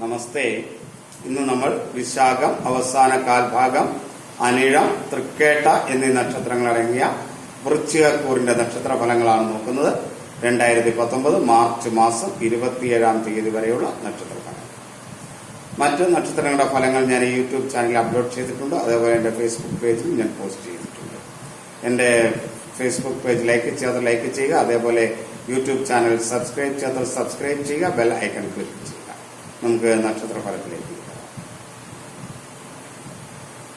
നമസ്തേ. ഇന്ന് നമ്മൾ വിശാഖം അവസാന കാൽഭാഗം അനിഴം തൃക്കേട്ട എന്നീ നക്ഷത്രങ്ങൾ അടങ്ങിയ വൃശ്ചികക്കൂറിന്റെ നക്ഷത്ര ഫലങ്ങളാണ് നോക്കുന്നത്. രണ്ടായിരത്തി പത്തൊമ്പത് മാർച്ച് മാസം ഇരുപത്തിയേഴാം തീയതി വരെയുള്ള നക്ഷത്ര ഫലങ്ങൾ മറ്റ് നക്ഷത്രങ്ങളുടെ ഫലങ്ങൾ ഞാൻ ഈ യൂട്യൂബ് ചാനലിൽ അപ്ലോഡ് ചെയ്തിട്ടുണ്ട്. അതേപോലെ എന്റെ ഫേസ്ബുക്ക് പേജിലും ഞാൻ പോസ്റ്റ് ചെയ്തിട്ടുണ്ട്. എന്റെ ഫേസ്ബുക്ക് പേജ് ലൈക്ക് ചെയ്യാത്ത ലൈക്ക് ചെയ്യുക. അതേപോലെ യൂട്യൂബ് ചാനൽ സബ്സ്ക്രൈബ് ചെയ്യാത്ത സബ്സ്ക്രൈബ് ചെയ്യുക. ബെൽ ഐക്കൺ ക്ലിക്ക് ചെയ്യുക. നമുക്ക് നക്ഷത്ര ഫലത്തിലേക്ക്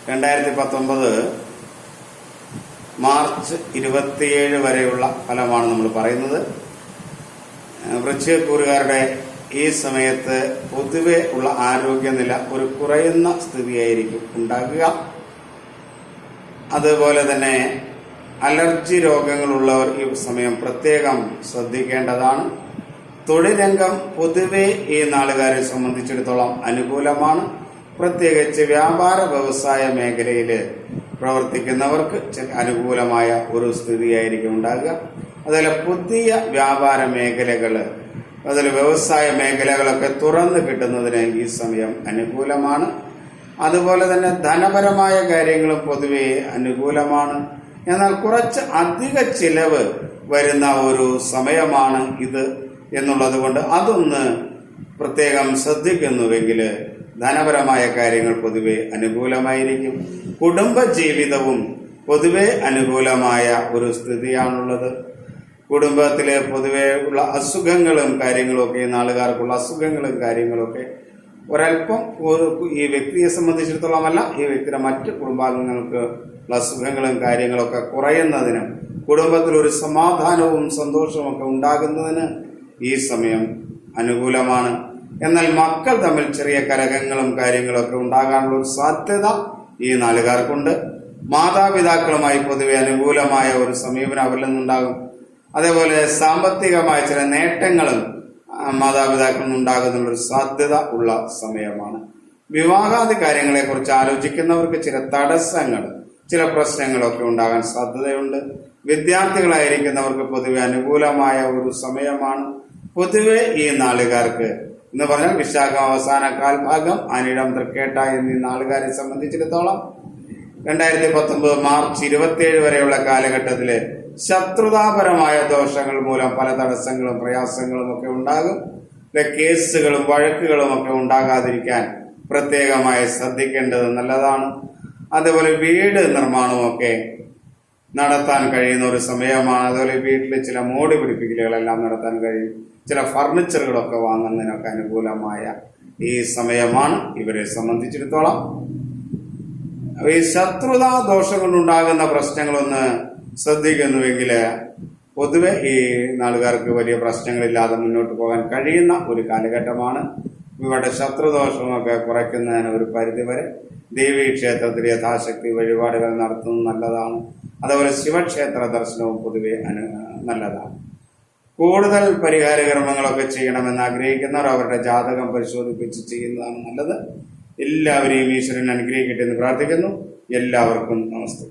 രണ്ടായിരത്തി പത്തൊമ്പത് മാർച്ച് ഇരുപത്തിയേഴ് വരെയുള്ള ഫലമാണ് നമ്മൾ പറയുന്നത്. വൃശ്ചികക്കൂറുകാരുടെ ഈ സമയത്ത് പൊതുവെ ഉള്ള ആരോഗ്യനില ഒരു കുറയുന്ന സ്ഥിതിയായിരിക്കും ഉണ്ടാകുക. അതുപോലെ തന്നെ അലർജി രോഗങ്ങളുള്ളവർ ഈ സമയം പ്രത്യേകം ശ്രദ്ധിക്കേണ്ടതാണ്. തൊഴിൽ രംഗം പൊതുവെ ഈ നാളുകാരെ സംബന്ധിച്ചിടത്തോളം അനുകൂലമാണ്. പ്രത്യേകിച്ച് വ്യാപാര വ്യവസായ മേഖലയിൽ പ്രവർത്തിക്കുന്നവർക്ക് അനുകൂലമായ ഒരു സ്ഥിതിയായിരിക്കും ഉണ്ടാകുക. അതുപോലെ പുതിയ വ്യാപാര മേഖലകൾ അതിൽ വ്യവസായ മേഖലകളൊക്കെ തുറന്നു കിട്ടുന്നതിന് ഈ സമയം അനുകൂലമാണ്. അതുപോലെ തന്നെ ധനപരമായ കാര്യങ്ങളും പൊതുവെ അനുകൂലമാണ്. എന്നാൽ കുറച്ച് അധിക ചിലവ് വരുന്ന ഒരു സമയമാണ് ഇത്. എന്നുള്ളത് കൊണ്ട് അതൊന്ന് പ്രത്യേകം ശ്രദ്ധിക്കുന്നുവെങ്കിൽ ധനപരമായ കാര്യങ്ങൾ പൊതുവെ അനുകൂലമായിരിക്കും. കുടുംബ ജീവിതവും പൊതുവെ അനുകൂലമായ ഒരു സ്ഥിതിയാണുള്ളത്. കുടുംബത്തിലെ പൊതുവെ ഉള്ള അസുഖങ്ങളും കാര്യങ്ങളൊക്കെ നാളുകാർക്കുള്ള അസുഖങ്ങളും കാര്യങ്ങളൊക്കെ ഒരല്പം ഒരു ഈ വ്യക്തിയെ സംബന്ധിച്ചിടത്തോളമല്ല ഈ വ്യക്തിയുടെ മറ്റ് കുടുംബാംഗങ്ങൾക്ക് ഉള്ള അസുഖങ്ങളും കാര്യങ്ങളൊക്കെ കുറയുന്നതിനും കുടുംബത്തിൽ ഒരു സമാധാനവും സന്തോഷവും ഒക്കെ ഉണ്ടാകുന്നതിന് ഈ സമയം അനുകൂലമാണ്. എന്നാൽ മക്കൾ തമ്മിൽ ചെറിയ കലഹങ്ങളും കാര്യങ്ങളും ഒക്കെ ഉണ്ടാകാനുള്ള ഒരു സാധ്യത ഈ നാളുകാർക്കുണ്ട്. മാതാപിതാക്കളുമായി പൊതുവെ അനുകൂലമായ ഒരു സമീപനം അവരിൽ നിന്നുണ്ടാകും. അതേപോലെ സാമ്പത്തികമായ ചില നേട്ടങ്ങളും മാതാപിതാക്കളിൽ നിന്നുണ്ടാകുന്ന ഒരു സാധ്യത ഉള്ള സമയമാണ്. വിവാഹാദി കാര്യങ്ങളെക്കുറിച്ച് ആലോചിക്കുന്നവർക്ക് ചില തടസ്സങ്ങൾ ചില പ്രശ്നങ്ങളൊക്കെ ഉണ്ടാകാൻ സാധ്യതയുണ്ട്. വിദ്യാർത്ഥികളായിരിക്കുന്നവർക്ക് പൊതുവെ അനുകൂലമായ ഒരു സമയമാണ്. പൊതുവെ ഈ നാളുകാർക്ക് എന്ന് പറഞ്ഞാൽ വിശാഖം അവസാന കാൽഭാഗം അനിടം തൃക്കേട്ട എന്നീ നാളുകാരെ സംബന്ധിച്ചിടത്തോളം രണ്ടായിരത്തി പത്തൊമ്പത് മാർച്ച് ഇരുപത്തിയേഴ് വരെയുള്ള കാലഘട്ടത്തിൽ ശത്രുതാപരമായ ദോഷങ്ങൾ മൂലം പല തടസ്സങ്ങളും പ്രയാസങ്ങളും ഒക്കെ ഉണ്ടാകും. കേസുകളും വഴക്കുകളും ഒക്കെ ഉണ്ടാകാതിരിക്കാൻ പ്രത്യേകമായി ശ്രദ്ധിക്കേണ്ടത് നല്ലതാണ്. അതുപോലെ വീട് നിർമ്മാണവും ഒക്കെ നടത്താൻ കഴിയുന്ന ഒരു സമയമാണ്. അതുപോലെ വീട്ടിൽ ചില മോടി പിടിപ്പിക്കലുകളെല്ലാം നടത്താൻ കഴിയും. ചില ഫർണിച്ചറുകളൊക്കെ വാങ്ങുന്നതിനൊക്കെ അനുകൂലമായ ഈ സമയമാണ്. ഇവരെ സംബന്ധിച്ചിടത്തോളം ഈ ശത്രുതാ ദോഷം കൊണ്ടുണ്ടാകുന്ന പ്രശ്നങ്ങളൊന്ന് ശ്രദ്ധിക്കുന്നുവെങ്കിൽ പൊതുവെ ഈ നാളുകാർക്ക് വലിയ പ്രശ്നങ്ങളില്ലാതെ മുന്നോട്ട് പോകാൻ കഴിയുന്ന ഒരു കാലഘട്ടമാണ്. ഇവരുടെ ശത്രുദോഷമൊക്കെ കുറയ്ക്കുന്നതിന് ഒരു പരിധിവരെ ദേവീ ക്ഷേത്രത്തിൽ യഥാശക്തി വഴിപാടുകൾ നടത്തുന്നത് നല്ലതാണ്. അതുപോലെ ശിവക്ഷേത്ര ദർശനവും പൊതുവെ അനു നല്ലതാണ്. കൂടുതൽ പരിഹാര കർമ്മങ്ങളൊക്കെ ചെയ്യണമെന്ന് ആഗ്രഹിക്കുന്നവർ അവരുടെ ജാതകം പരിശോധിപ്പിച്ച് ചെയ്യുന്നതാണ് നല്ലത്. എല്ലാവരെയും ഈശ്വരൻ അനുഗ്രഹിക്കട്ടെ എന്ന് പ്രാർത്ഥിക്കുന്നു. എല്ലാവർക്കും നമസ്തേ.